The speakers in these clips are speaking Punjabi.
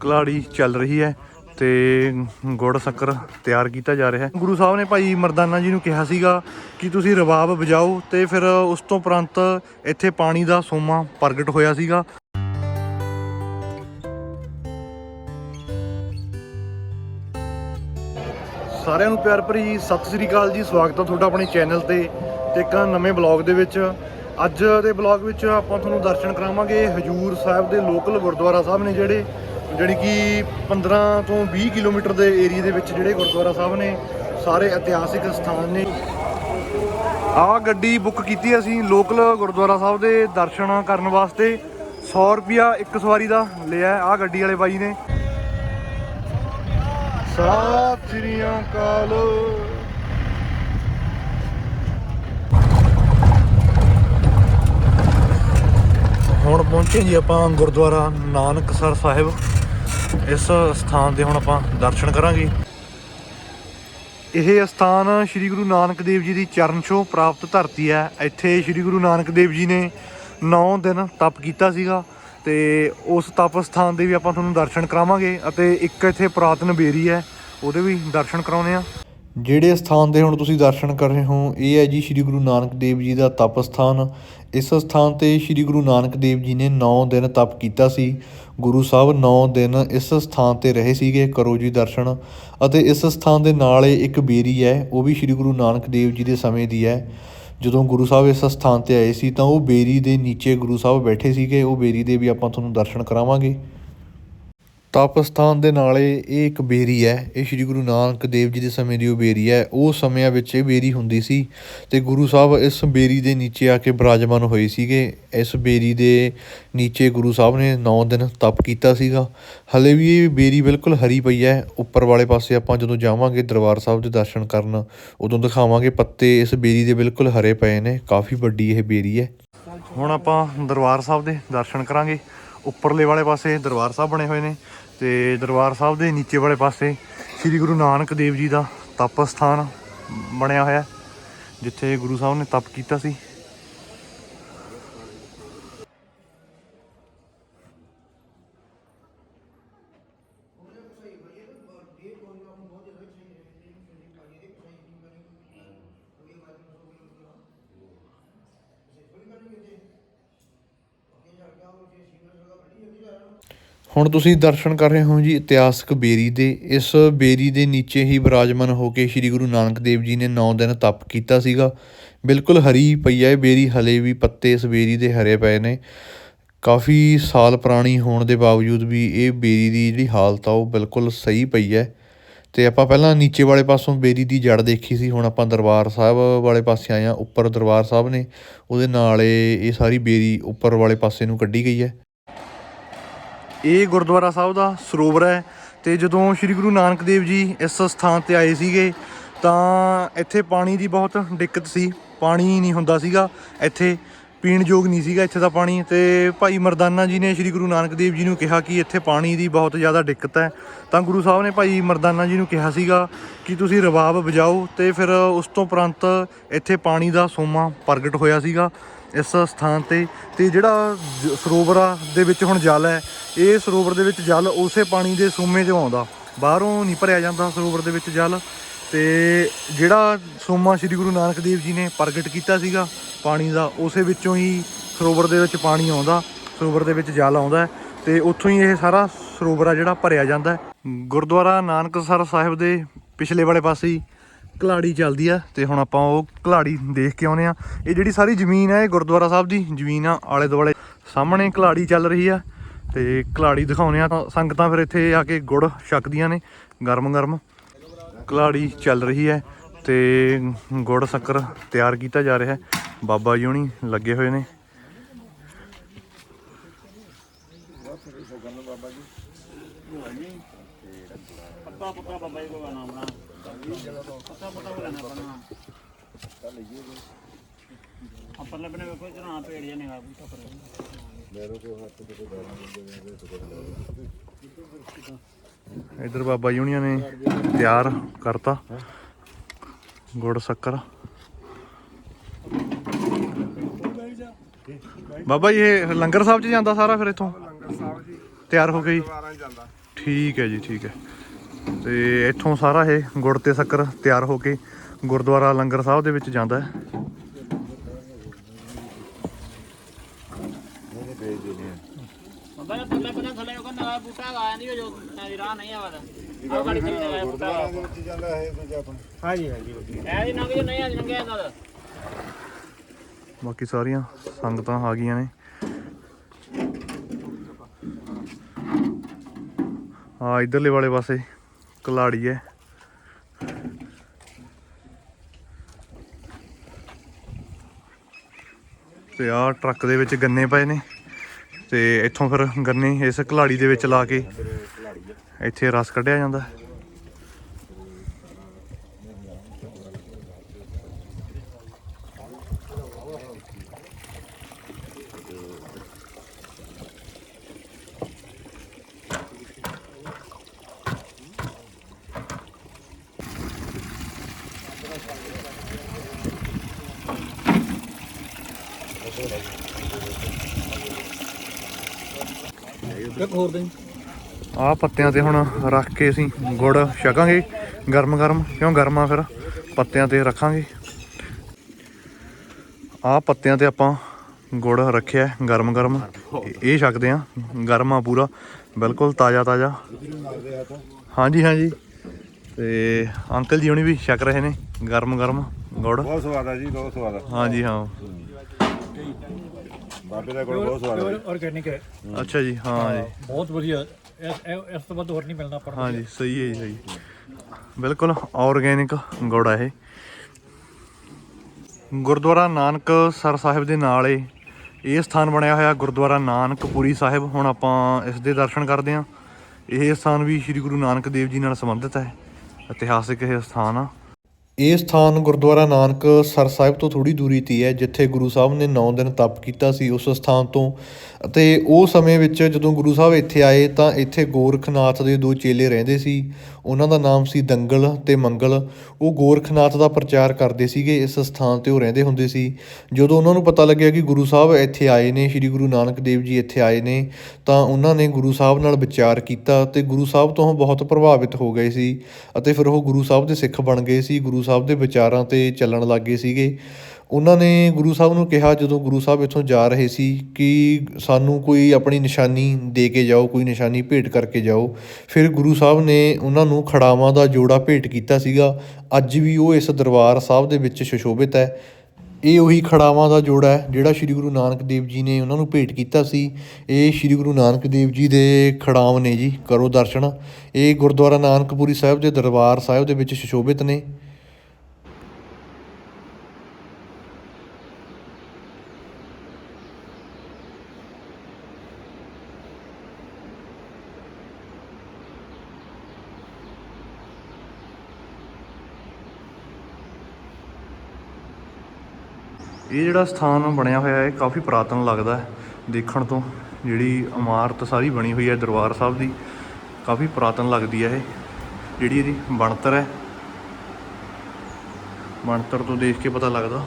ਕਲਾੜੀ ਚੱਲ ਰਹੀ ਹੈ ਤੇ ਗੁੜ ਸ਼ੱਕਰ ਤਿਆਰ ਕੀਤਾ ਜਾ ਰਿਹਾ ਹੈ। ਗੁਰੂ ਸਾਹਿਬ ਨੇ ਭਾਈ ਮਰਦਾਨਾ ਜੀ ਨੂੰ ਕਿਹਾ ਸੀਗਾ ਕਿ ਤੁਸੀਂ ਰਬਾਬ ਵਜਾਓ ਤੇ ਫਿਰ ਉਸ ਤੋਂ ਉਪਰੰਤ ਇੱਥੇ ਪਾਣੀ ਦਾ ਸੋਮਾ ਪ੍ਰਗਟ ਹੋਇਆ ਸੀਗਾ। ਸਾਰਿਆਂ ਨੂੰ ਪਿਆਰ ਭਰੀ ਸਤਿ ਸ੍ਰੀ ਅਕਾਲ ਜੀ, ਸਵਾਗਤ ਹੈ ਤੁਹਾਡਾ ਆਪਣੇ ਚੈਨਲ ਤੇ ਤੇ ਇੱਕ ਨਵੇਂ ਬਲੌਗ ਦੇ ਵਿੱਚ। ਅੱਜ ਦੇ ਬਲੌਗ ਵਿੱਚ ਆਪਾਂ ਤੁਹਾਨੂੰ ਦਰਸ਼ਨ ਕਰਾਵਾਂਗੇ ਹਜੂਰ ਸਾਹਿਬ ਦੇ ਲੋਕਲ ਗੁਰਦੁਆਰਾ ਸਾਹਿਬ ਨੇ ਜਿਹੜੇ ਜਿਹੜੀ ਕਿ 15 ਤੋਂ 20 ਕਿਲੋਮੀਟਰ ਦੇ ਏਰੀਆ ਦੇ ਵਿੱਚ ਜਿਹੜੇ ਗੁਰਦੁਆਰਾ ਸਾਹਿਬ ਨੇ, ਸਾਰੇ ਇਤਿਹਾਸਿਕ ਸਥਾਨ ਨੇ। ਆਹ ਗੱਡੀ ਬੁੱਕ ਕੀਤੀ ਅਸੀਂ ਲੋਕਲ ਗੁਰਦੁਆਰਾ ਸਾਹਿਬ ਦੇ ਦਰਸ਼ਨ ਕਰਨ ਵਾਸਤੇ। 100 ਰੁਪਿਆ ਇੱਕ ਸਵਾਰੀ ਦਾ ਲਿਆ ਆਹ ਗੱਡੀ ਵਾਲੇ ਬਾਈ ਨੇ। ਸਤਿ ਸ੍ਰੀ ਅਕਾਲ। ਹੁਣ ਪਹੁੰਚੇ ਜੀ ਆਪਾਂ ਗੁਰਦੁਆਰਾ ਨਾਨਕਸਰ ਸਾਹਿਬ। ਇਸ ਸਥਾਨ ਦੇ ਹੁਣ ਆਪਾਂ ਦਰਸ਼ਨ ਕਰਾਂਗੇ। ਇਹ ਸਥਾਨ ਸ੍ਰੀ ਗੁਰੂ ਨਾਨਕ ਦੇਵ ਜੀ ਦੀ ਚਰਨ ਛੋਹ ਪ੍ਰਾਪਤ ਧਰਤੀ ਹੈ। ਇੱਥੇ ਸ੍ਰੀ ਗੁਰੂ ਨਾਨਕ ਦੇਵ ਜੀ ਨੇ 9 ਦਿਨ ਤਪ ਕੀਤਾ ਸੀਗਾ ਤੇ ਉਸ ਤਪ ਸਥਾਨ ਦੇ ਵੀ ਆਪਾਂ ਤੁਹਾਨੂੰ ਦਰਸ਼ਨ ਕਰਾਵਾਂਗੇ ਅਤੇ ਇੱਕ ਇੱਥੇ ਪੁਰਾਤਨ ਬੇਰੀ ਹੈ, ਉਹਦੇ ਵੀ ਦਰਸ਼ਨ ਕਰਾਉਨੇ ਆ ਜਿਹੜੇ ਸਥਾਨ ਦੇ ਹੁਣ ਤੁਸੀਂ ਦਰਸ਼ਨ ਕਰ ਰਹੇ ਹੋ, ਇਹ ਹੈ ਜੀ ਸ੍ਰੀ ਗੁਰੂ ਨਾਨਕ ਦੇਵ ਜੀ ਦਾ ਤਪ ਸਥਾਨ। ਇਸ ਸਥਾਨ ਤੇ ਸ੍ਰੀ ਗੁਰੂ ਨਾਨਕ ਦੇਵ ਜੀ ਨੇ 9 ਦਿਨ ਤਪ ਕੀਤਾ ਸੀ। ਗੁਰੂ ਸਾਹਿਬ 9 ਦਿਨ ਇਸ ਸਥਾਨ ਤੇ ਰਹੇ ਸੀਗੇ, ਕਰੋ ਜੀ ਦਰਸ਼ਨ। ਅਤੇ ਇਸ ਸਥਾਨ ਦੇ ਨਾਲ ਇੱਕ ਬੇਰੀ ਹੈ, ਉਹ ਵੀ ਸ੍ਰੀ ਗੁਰੂ ਨਾਨਕ ਦੇਵ ਜੀ ਦੇ ਸਮੇਂ ਦੀ ਹੈ। ਜਦੋਂ ਗੁਰੂ ਸਾਹਿਬ ਇਸ ਸਥਾਨ ਤੇ ਆਏ ਸੀ ਤਾਂ ਉਹ ਬੇਰੀ ਦੇ ਨੀਚੇ ਗੁਰੂ ਸਾਹਿਬ ਬੈਠੇ ਸੀਗੇ, ਉਹ ਬੇਰੀ ਦੇ ਵੀ ਆਪਾਂ ਤੁਹਾਨੂੰ ਦਰਸ਼ਨ ਕਰਾਵਾਂਗੇ। ਤਪ ਸਥਾਨ ਦੇ ਨਾਲੇ ਇਹ ਇੱਕ ਬੇਰੀ ਹੈ, ਇਹ ਸ੍ਰੀ ਗੁਰੂ ਨਾਨਕ ਦੇਵ ਜੀ ਦੇ ਸਮੇਂ ਦੀ ਉਹ ਬੇਰੀ ਹੈ। ਉਹ ਸਮਿਆਂ ਵਿੱਚ ਇਹ ਬੇਰੀ ਹੁੰਦੀ ਸੀ ਤੇ ਗੁਰੂ ਸਾਹਿਬ ਇਸ ਬੇਰੀ ਦੇ ਨੀਚੇ ਆ ਕੇ ਬਿਰਾਜਮਾਨ ਹੋਏ ਸੀਗੇ। ਇਸ ਬੇਰੀ ਦੇ ਨੀਚੇ ਗੁਰੂ ਸਾਹਿਬ ਨੇ 9 ਦਿਨ ਤਪ ਕੀਤਾ ਸੀਗਾ। ਹਲੇ ਵੀ ਇਹ ਬੇਰੀ ਬਿਲਕੁਲ ਹਰੀ ਪਈ ਹੈ। ਉੱਪਰ ਵਾਲੇ ਪਾਸੇ ਆਪਾਂ ਜਦੋਂ ਜਾਵਾਂਗੇ ਦਰਬਾਰ ਸਾਹਿਬ ਦੇ ਦਰਸ਼ਨ ਕਰਨ, ਉਦੋਂ ਦਿਖਾਵਾਂਗੇ ਪੱਤੇ ਇਸ ਬੇਰੀ ਦੇ ਬਿਲਕੁਲ ਹਰੇ ਪਏ ਨੇ। ਕਾਫੀ ਵੱਡੀ ਇਹ ਬੇਰੀ ਹੈ। ਹੁਣ ਆਪਾਂ ਦਰਬਾਰ ਸਾਹਿਬ ਦੇ ਦਰਸ਼ਨ ਕਰਾਂਗੇ। ਉੱਪਰਲੇ ਵਾਲੇ ਪਾਸੇ ਦਰਬਾਰ ਸਾਹਿਬ ਬਣੇ ਹੋਏ ਨੇ ਤੇ ਦਰਬਾਰ ਸਾਹਿਬ ਦੇ ਨੀਚੇ ਵਾਲੇ ਪਾਸੇ ਸ੍ਰੀ ਗੁਰੂ ਨਾਨਕ ਦੇਵ ਜੀ ਦਾ ਤਪ ਸਥਾਨ ਬਣਿਆ ਹੋਇਆ ਜਿੱਥੇ ਗੁਰੂ ਸਾਹਿਬ ਨੇ ਤਪ ਕੀਤਾ ਸੀ। ਹੁਣ ਤੁਸੀਂ ਦਰਸ਼ਨ ਕਰ ਰਹੇ ਹੋ ਜੀ ਇਤਿਹਾਸਕ ਬੇਰੀ ਦੇ। ਇਸ ਬੇਰੀ ਦੇ ਨੀਚੇ ਹੀ ਬਿਰਾਜਮਾਨ ਹੋ ਕੇ ਸ੍ਰੀ ਗੁਰੂ ਨਾਨਕ ਦੇਵ ਜੀ ਨੇ 9 ਦਿਨ ਤਪ ਕੀਤਾ ਸੀਗਾ। ਬਿਲਕੁਲ ਹਰੀ ਪਈ ਹੈ ਇਹ ਬੇਰੀ, ਹਲੇ ਵੀ ਪੱਤੇ ਇਸ ਬੇਰੀ ਦੇ ਹਰੇ ਪਏ ਨੇ। ਕਾਫੀ ਸਾਲ ਪੁਰਾਣੀ ਹੋਣ ਦੇ ਬਾਵਜੂਦ ਵੀ ਇਹ ਬੇਰੀ ਦੀ ਜਿਹੜੀ ਹਾਲਤ ਆ ਉਹ ਬਿਲਕੁਲ ਸਹੀ ਪਈ ਹੈ। ਤੇ ਆਪਾਂ ਪਹਿਲਾਂ ਨੀਚੇ ਵਾਲੇ ਪਾਸੋਂ ਬੇਰੀ ਦੀ ਜੜ ਦੇਖੀ ਸੀ, ਹੁਣ ਆਪਾਂ ਦਰਬਾਰ ਸਾਹਿਬ ਵਾਲੇ ਪਾਸੇ ਆਏ ਆ ਉੱਪਰ ਦਰਬਾਰ ਸਾਹਿਬ ਨੇ, ਉਹਦੇ ਨਾਲ ਇਹ ਸਾਰੀ ਬੇਰੀ ਉੱਪਰ ਵਾਲੇ ਪਾਸੇ ਨੂੰ ਕੱਢੀ ਗਈ ਹੈ। ਇਹ ਗੁਰਦੁਆਰਾ ਸਾਹਿਬ ਦਾ ਸਰੋਵਰ ਹੈ ਤੇ ਜਦੋਂ ਸ੍ਰੀ ਗੁਰੂ ਨਾਨਕ ਦੇਵ ਜੀ ਇਸ ਸਥਾਨ ਤੇ ਆਏ ਸੀਗੇ, ਤਾਂ ਇੱਥੇ ਪਾਣੀ ਦੀ ਬਹੁਤ ਦਿੱਕਤ ਸੀ। ਪਾਣੀ ਨਹੀਂ ਹੁੰਦਾ ਸੀਗਾ ਇੱਥੇ। ਪੀਣ ਯੋਗ ਨਹੀਂ ਸੀਗਾ ਇੱਥੇ ਦਾ ਪਾਣੀ ਤੇ ਭਾਈ ਮਰਦਾਨਾ ਜੀ ਨੇ ਸ੍ਰੀ ਗੁਰੂ ਨਾਨਕ ਦੇਵ ਜੀ ਨੂੰ ਕਿਹਾ ਕਿ ਇੱਥੇ ਪਾਣੀ ਦੀ ਬਹੁਤ ਜ਼ਿਆਦਾ ਦਿੱਕਤ ਹੈ। ਤਾਂ ਗੁਰੂ ਸਾਹਿਬ ਨੇ ਭਾਈ ਮਰਦਾਨਾ ਜੀ ਨੂੰ ਕਿਹਾ ਸੀਗਾ ਕਿ ਤੁਸੀਂ ਰਬਾਬ ਵਜਾਓ ਤੇ ਫਿਰ ਉਸ ਤੋਂ ਉਪਰੰਤ ਇੱਥੇ ਪਾਣੀ ਦਾ ਸੋਮਾ ਪ੍ਰਗਟ ਹੋਇਆ ਸੀਗਾ ਇਸ ਸਥਾਨ ਤੇ। ਤੇ ਜਿਹੜਾ ਜ- ਸਰੋਵਰ ਦੇ ਵਿੱਚ ਹੁਣ ਜਲ ਹੈ, ਇਹ ਸਰੋਵਰ ਦੇ ਵਿੱਚ ਜਲ ਉਸੇ ਪਾਣੀ ਦੇ ਸੋਮੇ 'ਚੋਂ ਆਉਂਦਾ। ਬਾਹਰੋਂ ਨਹੀਂ ਭਰਿਆ ਜਾਂਦਾ ਸਰੋਵਰ ਦੇ ਵਿੱਚ ਜਲ। ਤੇ ਜਿਹੜਾ ਸੋਮਾ ਸ੍ਰੀ ਗੁਰੂ ਨਾਨਕ ਦੇਵ ਜੀ ਨੇ ਪ੍ਰਗਟ ਕੀਤਾ ਸੀਗਾ ਪਾਣੀ ਦਾ, ਉਸੇ ਵਿੱਚੋਂ ਹੀ ਸਰੋਵਰ ਦੇ ਵਿੱਚ ਪਾਣੀ ਆਉਂਦਾ, ਸਰੋਵਰ ਦੇ ਵਿੱਚ ਜਲ ਆਉਂਦਾ ਹੈ ਤੇ ਉੱਥੋਂ ਹੀ ਇਹ ਸਾਰਾ ਸਰੋਵਰ ਆ ਜਿਹੜਾ ਭਰਿਆ ਜਾਂਦਾ ਹੈ। ਗੁਰਦੁਆਰਾ ਨਾਨਕਸਰ ਸਾਹਿਬ ਦੇ ਪਿਛਲੇ ਵਾਲੇ ਪਾਸੇ ਕਲਾੜੀ ਚੱਲਦੀ ਆ ਤੇ ਹੁਣ ਆਪਾਂ ਉਹ ਕਲਾੜੀ ਦੇਖ ਕੇ ਆਉਨੇ ਆ ਇਹ ਜਿਹੜੀ ਸਾਰੀ ਜ਼ਮੀਨ ਹੈ ਇਹ ਗੁਰਦੁਆਰਾ ਸਾਹਿਬ ਦੀ, ਜ਼ਮੀਨ ਆ ਆਲੇ ਦੁਆਲੇ ਸਾਹਮਣੇ ਕਲਾੜੀ ਚੱਲ ਰਹੀ ਆ ਤੇ ਕਲਾੜੀ ਦਿਖਾਉਨੇ ਆ ਤਾਂ ਸੰਗਤਾਂ ਫਿਰ ਇੱਥੇ ਆ ਕੇ ਗੁੜ ਛਕਦੀਆਂ ਨੇ ਗਰਮ ਗਰਮ ਕਲਾੜੀ ਚੱਲ ਰਹੀ ਹੈ ਤੇ ਗੁੜ ਸ਼ੱਕਰ ਤਿਆਰ ਕੀਤਾ ਜਾ ਰਿਹਾ ਹੈ। ਬਾਬਾ ਜੀ ਹੁਣੀ ਲੱਗੇ ਹੋਏ ਨੇ। ਪੱਤਾ ਪੱਤਾ ਬਾਬਾ ਜੀ ਕੋ ਗਾਣਾ ਆਪਣਾ ਪੱਤਾ ਪੱਤਾ ਕੋ ਲੈਣਾ ਆਪਣਾ ਆਪਾਂ ਲੱਭਣੇ ਕੋਈ ਚਨਾ ਪੇੜ ਜਾਂ ਨਹੀਂ ਆ ਕੋਈ ਟੱਕਰ ਇਧਰ ਬਾਬਾ ਜੀ ਹੁਣੀਆਂ ਨੇ ਤਿਆਰ ਕਰਤਾ। ਗੁੜ ਸ਼ੱਕਰ। ਬਾਬਾ ਜੀ ਇਹ ਲੰਗਰ ਸਾਹਿਬ ਚ ਜਾਂਦਾ ਸਾਰਾ ਫਿਰ ਇੱਥੋਂ? ਲੰਗਰ ਸਾਹਿਬ ਜੀ। ਤਿਆਰ ਹੋ ਗਈ ਠੀਕ ਹੈ ਜੀ ਠੀਕ ਹੈ। ਤੇ ਇੱਥੋਂ ਸਾਰਾ ਇਹ ਗੁੜ ਤੇ ਸ਼ੱਕਰ ਤਿਆਰ ਹੋ ਕੇ ਗੁਰਦੁਆਰਾ ਲੰਗਰ ਸਾਹਿਬ ਦੇ ਵਿੱਚ ਜਾਂਦਾ ਹੈ ਬਾਬਾ ਜੀ ਥੱਲੇ ਪਹਿਲਾਂ ਥੱਲੇ ਉਹ ਕਹਿੰਦਾ ਬੂਟਾ ਲਾਇਆ ਨਹੀਂ ਜੋ ਨਾ ਰਾਹ ਨਹੀਂ ਆਵਾਦਾ ਆਹ ਗਾੜੀ ਥੱਲੇ ਲਾਇਆ। ਬੂਟਾ ਹਾਂਜੀ ਹਾਂਜੀ ਐ ਜੀ ਨੰਗ ਜੋ ਨਹੀਂ ਆ ਨੰਗਿਆ ਇਹਨਾਂ ਦਾ ਬਾਕੀ ਸਾਰੀਆਂ ਸੰਗਤਾਂ ਆ ਗਈਆਂ ਨੇ। ਆ ਇਧਰਲੇ ਵਾਲੇ ਪਾਸੇ ਕਲਾੜੀ ਹੈ ਤੇ ਆ ਟਰੱਕ ਦੇ ਵਿੱਚ ਗੰਨੇ ਪਏ ਨੇ। ਤੇ ਇੱਥੋਂ ਫਿਰ ਗੰਨੇ ਇਸ ਕਲਾੜੀ ਦੇ ਵਿੱਚ ਲਾ ਕੇ ਇੱਥੇ ਰਸ ਕੱਢਿਆ ਜਾਂਦਾ ਹੈ। ਇੱਕ ਹੋਰ ਆਹ ਪੱਤਿਆਂ ਤੇ ਹੁਣ ਰੱਖ ਕੇ ਅਸੀਂ ਗੁੜ ਛਕਾਂਗੇ। ਗਰਮ ਗਰਮ ਕਿਉਂ ਗਰਮਾ ਫਿਰ? ਪੱਤਿਆਂ ਤੇ ਰੱਖਾਂਗੇ। ਆਹ ਪੱਤਿਆਂ ਤੇ ਆਪਾਂ ਗੁੜ ਰੱਖਿਆ ਗਰਮ ਗਰਮ। ਇਹ ਛਕਦੇ ਆ ਗਰਮਾ ਪੂਰਾ। ਬਿਲਕੁਲ ਤਾਜ਼ਾ ਤਾਜ਼ਾ। ਹਾਂਜੀ ਹਾਂਜੀ। ਤੇ ਅੰਕਲ ਜੀ ਹੁਣੀ ਵੀ ਛਕ ਰਹੇ ਨੇ ਗਰਮ ਗਰਮ ਗੁੜ। ਬਹੁਤ ਸਵਾਦ ਆ ਜੀ ਬਹੁਤ ਸਵਾਦ ਆ। ਹਾਂਜੀ ਹਾਂ। ਬਾਬੇ ਦਾ ਗੁੜ ਬਹੁਤ ਸਵਾਦ ਜੀ। ਆਰਗੈਨਿਕ ਹੈ। ਅੱਛਾ ਜੀ ਹਾਂ ਜੀ। ਬਹੁਤ ਵਧੀਆ। ਇਸ ਇਹ- ਇਸ ਤੋਂ ਵੱਧ ਹੋਰ ਨਹੀਂ ਮਿਲਣਾ ਆਪਾਂ ਨੂੰ। ਹਾਂਜੀ ਸਹੀ ਹੈ ਜੀ ਸਹੀ ਬਿਲਕੁਲ ਆਰਗੇਨਿਕ ਗੁੜ ਆ ਇਹ। ਗੁਰਦੁਆਰਾ ਨਾਨਕ ਸਰ ਸਾਹਿਬ ਦੇ ਨਾਲ ਏ ਇਹ ਸਥਾਨ ਬਣਿਆ ਹੋਇਆ ਗੁਰਦੁਆਰਾ ਨਾਨਕਪੁਰੀ ਸਾਹਿਬ। ਹੁਣ ਆਪਾਂ ਇਸ ਦੇ ਦਰਸ਼ਨ ਕਰਦੇ ਹਾਂ। ਇਹ ਸਥਾਨ ਵੀ ਸ੍ਰੀ ਗੁਰੂ ਨਾਨਕ ਦੇਵ ਜੀ ਨਾਲ ਸੰਬੰਧਿਤ ਹੈ। ਇਤਿਹਾਸਿਕ ਇਹ ਸਥਾਨ ਆ। ਇਹ ਸਥਾਨ ਗੁਰਦੁਆਰਾ ਨਾਨਕ ਸਰ ਸਾਹਿਬ ਤੋਂ ਥੋੜੀ ਦੂਰੀ ਤੇ ਹੈ, ਜਿੱਥੇ ਗੁਰੂ ਸਾਹਿਬ ਨੇ 9 ਦਿਨ ਤਪ ਕੀਤਾ ਸੀ ਉਸ ਸਥਾਨ ਤੋਂ। ਅਤੇ ਉਹ ਸਮੇਂ ਵਿੱਚ ਜਦੋਂ ਗੁਰੂ ਸਾਹਿਬ ਇੱਥੇ ਆਏ ਤਾਂ ਇੱਥੇ ਗੋਰਖਨਾਥ ਦੇ ਦੋ ਚੇਲੇ ਰਹਿੰਦੇ ਸੀ। ਉਹਨਾਂ ਦਾ ਨਾਮ ਸੀ ਦੰਗਲ ਤੇ ਮੰਗਲ। ਉਹ ਗੋਰਖਨਾਥ ਦਾ ਪ੍ਰਚਾਰ ਕਰਦੇ ਸੀਗੇ, ਇਸ ਸਥਾਨ ਤੇ ਉਹ ਰਹਿੰਦੇ ਹੁੰਦੇ ਸੀ। ਜਦੋਂ ਉਹਨਾਂ ਨੂੰ ਪਤਾ ਲੱਗਿਆ ਕਿ ਗੁਰੂ ਸਾਹਿਬ ਇੱਥੇ ਆਏ ਨੇ, ਸ੍ਰੀ ਗੁਰੂ ਨਾਨਕ ਦੇਵ ਜੀ ਇੱਥੇ ਆਏ ਨੇ, ਤਾਂ ਉਹਨਾਂ ਨੇ ਗੁਰੂ ਸਾਹਿਬ ਨਾਲ ਵਿਚਾਰ ਕੀਤਾ ਤੇ ਗੁਰੂ ਸਾਹਿਬ ਤੋਂ ਬਹੁਤ ਪ੍ਰਭਾਵਿਤ ਹੋ ਗਏ ਸੀ। ਅਤੇ ਫਿਰ ਉਹ ਗੁਰੂ ਸਾਹਿਬ ਦੇ ਸਿੱਖ ਬਣ ਗਏ ਸੀ, ਗੁਰੂ ਸਾਹਿਬ ਦੇ ਵਿਚਾਰਾਂ ਤੇ ਚੱਲਣ ਲੱਗ ਗਏ ਸੀਗੇ। ਉਹਨਾਂ ਨੇ ਗੁਰੂ ਸਾਹਿਬ ਨੂੰ ਕਿਹਾ ਜਦੋਂ ਗੁਰੂ ਸਾਹਿਬ ਇੱਥੋਂ ਜਾ ਰਹੇ ਸੀ ਕਿ ਸਾਨੂੰ ਕੋਈ ਆਪਣੀ ਨਿਸ਼ਾਨੀ ਦੇ ਕੇ ਜਾਓ, ਕੋਈ ਨਿਸ਼ਾਨੀ ਭੇਟ ਕਰਕੇ ਜਾਓ। ਫਿਰ ਗੁਰੂ ਸਾਹਿਬ ਨੇ ਉਹਨਾਂ ਨੂੰ ਖੜਾਵਾਂ ਦਾ ਜੋੜਾ ਭੇਟ ਕੀਤਾ ਸੀਗਾ। ਅੱਜ ਵੀ ਉਹ ਇਸ ਦਰਬਾਰ ਸਾਹਿਬ ਦੇ ਵਿੱਚ ਸੁਸ਼ੋਭਿਤ ਹੈ। ਇਹ ਉਹੀ ਖੜਾਵਾਂ ਦਾ ਜੋੜਾ ਹੈ ਜਿਹੜਾ ਸ੍ਰੀ ਗੁਰੂ ਨਾਨਕ ਦੇਵ ਜੀ ਨੇ ਉਹਨਾਂ ਨੂੰ ਭੇਟ ਕੀਤਾ ਸੀ। ਇਹ ਸ੍ਰੀ ਗੁਰੂ ਨਾਨਕ ਦੇਵ ਜੀ ਦੇ ਖੜਾਵ ਨੇ ਜੀ, ਕਰੋ ਦਰਸ਼ਨ। ਇਹ ਗੁਰਦੁਆਰਾ ਨਾਨਕਪੁਰੀ ਸਾਹਿਬ ਦੇ ਦਰਬਾਰ ਸਾਹਿਬ ਦੇ ਵਿੱਚ ਸੁਸ਼ੋਭਿਤ ਨੇ। ਇਹ ਜਿਹੜਾ ਸਥਾਨ ਬਣਿਆ ਹੋਇਆ ਹੈ ਕਾਫੀ ਪੁਰਾਤਨ ਲੱਗਦਾ ਹੈ, ਦੇਖਣ ਤੋਂ। ਜਿਹੜੀ ਇਮਾਰਤ ਸਾਰੀ ਬਣੀ ਹੋਈ ਹੈ ਦਰਬਾਰ ਸਾਹਿਬ ਦੀ, ਕਾਫੀ ਪੁਰਾਤਨ ਲੱਗਦੀ ਹੈ ਇਹ। ਜਿਹੜੀ ਇਹਦੀ ਬਣਤਰ ਹੈ, ਬਣਤਰ ਤੋਂ ਦੇਖ ਕੇ ਪਤਾ ਲੱਗਦਾ।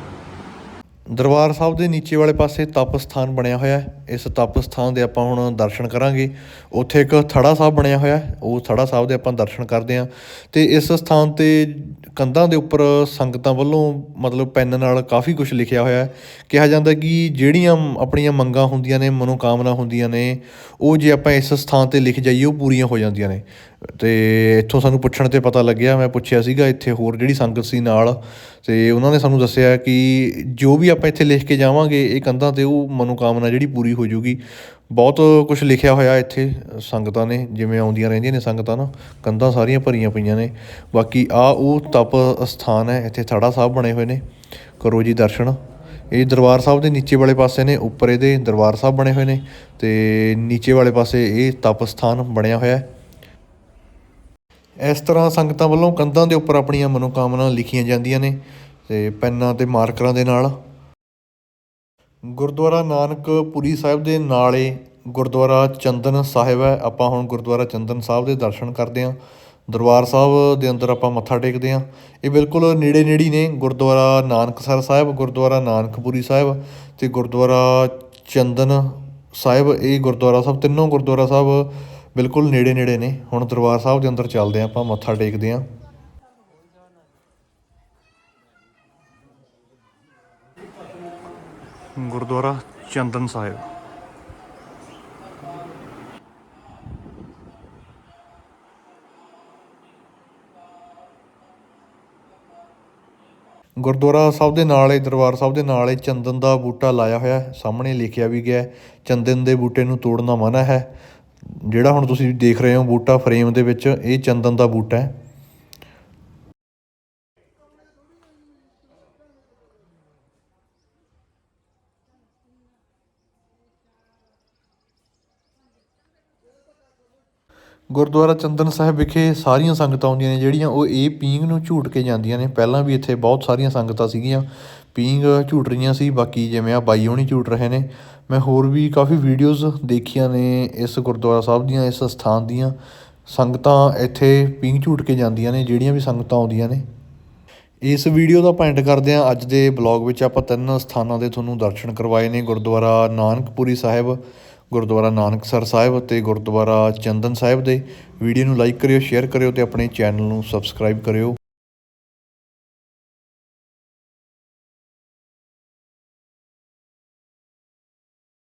ਦਰਬਾਰ ਸਾਹਿਬ ਦੇ ਨੀਚੇ ਵਾਲੇ ਪਾਸੇ ਤਪ ਸਥਾਨ ਬਣਿਆ ਹੋਇਆ ਹੈ। ਇਸ ਤਪ ਸਥਾਨ ਦੇ ਆਪਾਂ ਹੁਣ ਦਰਸ਼ਨ ਕਰਾਂਗੇ। ਉੱਥੇ ਇੱਕ ਥੜਾ ਸਾਹਿਬ ਬਣਿਆ ਹੋਇਆ ਹੈ। ਉਹ ਥੜਾ ਸਾਹਿਬ ਦੇ ਆਪਾਂ ਦਰਸ਼ਨ ਕਰਦੇ ਹਾਂ। ਤੇ ਇਸ ਸਥਾਨ ਤੇ ਕੰਧਾਂ ਦੇ ਉੱਪਰ ਸੰਗਤਾਂ ਵੱਲੋਂ ਮਤਲਬ ਪੈਨ ਨਾਲ ਕਾਫੀ ਕੁਝ ਲਿਖਿਆ ਹੋਇਆ ਹੈ। ਕਿਹਾ ਜਾਂਦਾ ਕਿ ਜਿਹੜੀਆਂ ਆਪਣੀਆਂ ਮੰਗਾਂ ਹੁੰਦੀਆਂ ਨੇ, ਮਨੋਕਾਮਨਾ ਹੁੰਦੀਆਂ ਨੇ, ਉਹ ਜੇ ਆਪਾਂ ਇਸ ਸਥਾਨ ਤੇ ਲਿਖ ਜਾਈਏ, ਉਹ ਪੂਰੀਆਂ ਹੋ ਜਾਂਦੀਆਂ ਨੇ। ਅਤੇ ਇੱਥੋਂ ਸਾਨੂੰ ਪੁੱਛਣ ਤੇ ਪਤਾ ਲੱਗਿਆ, ਮੈਂ ਪੁੱਛਿਆ ਸੀਗਾ ਇੱਥੇ ਹੋਰ ਜਿਹੜੀ ਸੰਗਤ ਸੀ ਨਾਲ ਅਤੇ ਉਹਨਾਂ ਨੇ ਸਾਨੂੰ ਦੱਸਿਆ ਕਿ ਜੋ ਵੀ ਆਪਾਂ ਇੱਥੇ ਲਿਖ ਕੇ ਜਾਵਾਂਗੇ, ਇਹ ਕੰਧਾਂ ਤੇ ਉਹ ਮਨੋਕਾਮਨਾ ਜਿਹੜੀ ਪੂਰੀ ਹੋ ਜੂਗੀ। ਬਹੁਤ ਕੁਛ ਲਿਖਿਆ ਹੋਇਆ ਇੱਥੇ ਸੰਗਤਾਂ ਨੇ, ਜਿਵੇਂ ਆਉਂਦੀਆਂ ਰਹਿੰਦੀਆਂ ਨੇ ਸੰਗਤਾਂ ਨਾ, ਕੰਧਾਂ ਸਾਰੀਆਂ ਭਰੀਆਂ ਪਈਆਂ ਨੇ। ਬਾਕੀ ਆ ਉਹ ਤਪ ਸਥਾਨ ਹੈ, ਇੱਥੇ ਥੜਾ ਸਾਹਿਬ ਬਣੇ ਹੋਏ ਨੇ, ਕਰੋ ਜੀ ਦਰਸ਼ਨ। ਇਹ ਦਰਬਾਰ ਸਾਹਿਬ ਦੇ ਨੀਚੇ ਵਾਲੇ ਪਾਸੇ ਨੇ, ਉੱਪਰ ਇਹਦੇ ਦਰਬਾਰ ਸਾਹਿਬ ਬਣੇ ਹੋਏ ਨੇ, ਤੇ ਨੀਚੇ ਵਾਲੇ ਪਾਸੇ ਇਹ ਤਪ ਸਥਾਨ ਬਣਿਆ ਹੋਇਆ ਹੈ। ਇਸ ਤਰ੍ਹਾਂ ਸੰਗਤਾਂ ਵੱਲੋਂ ਕੰਧਾਂ ਦੇ ਉੱਪਰ ਆਪਣੀਆਂ ਮਨੋਕਾਮਨਾ ਲਿਖੀਆਂ ਜਾਂਦੀਆਂ ਨੇ ਤੇ ਪੈਨਾਂ ਤੇ ਮਾਰਕਰਾਂ ਦੇ ਨਾਲ। ਗੁਰਦੁਆਰਾ ਨਾਨਕਪੁਰੀ ਸਾਹਿਬ ਦੇ ਨਾਲੇ ਗੁਰਦੁਆਰਾ ਚੰਦਨ ਸਾਹਿਬ ਹੈ। ਆਪਾਂ ਹੁਣ ਗੁਰਦੁਆਰਾ ਚੰਦਨ ਸਾਹਿਬ ਦੇ ਦਰਸ਼ਨ ਕਰਦੇ ਹਾਂ। ਦਰਬਾਰ ਸਾਹਿਬ ਦੇ ਅੰਦਰ ਆਪਾਂ ਮੱਥਾ ਟੇਕਦੇ ਹਾਂ। ਇਹ ਬਿਲਕੁਲ ਨੇੜੇ ਨੇੜੇ ਨੇ ਗੁਰਦੁਆਰਾ ਨਾਨਕਸਰ ਸਾਹਿਬ, ਗੁਰਦੁਆਰਾ ਨਾਨਕਪੁਰੀ ਸਾਹਿਬ ਤੇ ਗੁਰਦੁਆਰਾ ਚੰਦਨ ਸਾਹਿਬ। ਇਹ ਗੁਰਦੁਆਰਾ ਸਾਹਿਬ, ਤਿੰਨੋਂ ਗੁਰਦੁਆਰਾ ਸਾਹਿਬ ਬਿਲਕੁਲ ਨੇੜੇ ਨੇੜੇ ਨੇ। ਹੁਣ ਦਰਬਾਰ ਸਾਹਿਬ ਦੇ ਅੰਦਰ ਚੱਲਦੇ ਆਪਾਂ ਮੱਥਾ ਟੇਕਦੇ ਹਾਂ। ਗੁਰਦੁਆਰਾ ਚੰਦਨ ਸਾਹਿਬ। ਗੁਰਦੁਆਰਾ ਸਾਹਿਬ ਦੇ ਨਾਲ ਹੀ ਦਰਬਾਰ ਸਾਹਿਬ ਦੇ ਨਾਲ ਹੀ ਚੰਦਨ ਦਾ ਬੂਟਾ ਲਾਇਆ ਹੋਇਆ ਹੈ। ਸਾਹਮਣੇ ਲਿਖਿਆ ਵੀ ਗਿਆ ਚੰਦਨ ਦੇ ਬੂਟੇ ਨੂੰ ਤੋੜਨਾ ਮਨਾ ਹੈ। ਜਿਹੜਾ ਹੁਣ ਤੁਸੀਂ ਦੇਖ ਰਹੇ ਹੋ ਬੂਟਾ ਫਰੇਮ ਦੇ ਵਿੱਚ, ਇਹ ਚੰਦਨ ਦਾ ਬੂਟਾ ਹੈ। ਗੁਰਦੁਆਰਾ ਚੰਦਨ ਸਾਹਿਬ ਵਿਖੇ ਸਾਰੀਆਂ ਸੰਗਤਾਂ ਆਉਂਦੀਆਂ ਨੇ, ਜਿਹੜੀਆਂ ਉਹ ਇਹ ਪੀਂਘ ਨੂੰ ਝੂਟ ਕੇ ਜਾਂਦੀਆਂ ਨੇ। ਪਹਿਲਾਂ ਵੀ ਇੱਥੇ ਬਹੁਤ ਸਾਰੀਆਂ ਸੰਗਤਾਂ ਸੀਗੀਆਂ। ਪੀਂਘ ਝੂਟ ਰਹੀਆਂ ਸੀ, ਬਾਕੀ ਜਿਵੇਂ ਆ ਬਾਈ ਹੋਣੀ ਝੂਟ ਰਹੇ ਨੇ। ਮੈਂ ਹੋਰ ਵੀ ਕਾਫੀ ਵੀਡੀਓਜ਼ ਦੇਖੀਆਂ ਨੇ ਇਸ ਗੁਰਦੁਆਰਾ ਸਾਹਿਬ ਦੀਆਂ, ਇਸ ਸਥਾਨ ਦੀਆਂ। ਸੰਗਤਾਂ ਇੱਥੇ ਪੀਂਘ ਝੂਟ ਕੇ ਜਾਂਦੀਆਂ ਨੇ, ਜਿਹੜੀਆਂ ਵੀ ਸੰਗਤਾਂ ਆਉਂਦੀਆਂ ਨੇ। ਇਸ ਵੀਡੀਓ ਦਾ ਪੁਆਇੰਟ ਕਰਦੇ ਹਾਂ। ਅੱਜ ਦੇ ਬਲੌਗ ਵਿੱਚ ਆਪਾਂ ਤਿੰਨ ਸਥਾਨਾਂ ਦੇ ਤੁਹਾਨੂੰ ਦਰਸ਼ਨ ਕਰਵਾਏ ਨੇ। ਗੁਰਦੁਆਰਾ ਨਾਨਕਪੁਰੀ ਸਾਹਿਬ, ਗੁਰਦੁਆਰਾ ਨਾਨਕਸਰ ਸਾਹਿਬ ਅਤੇ ਗੁਰਦੁਆਰਾ ਚੰਦਨ ਸਾਹਿਬ ਦੇ। ਵੀਡੀਓ ਨੂੰ ਲਾਈਕ ਕਰਿਓ ਸ਼ੇਅਰ ਕਰਿਓ ਤੇ ਆਪਣੇ ਚੈਨਲ ਨੂੰ ਸਬਸਕ੍ਰਾਈਬ ਕਰਿਓ।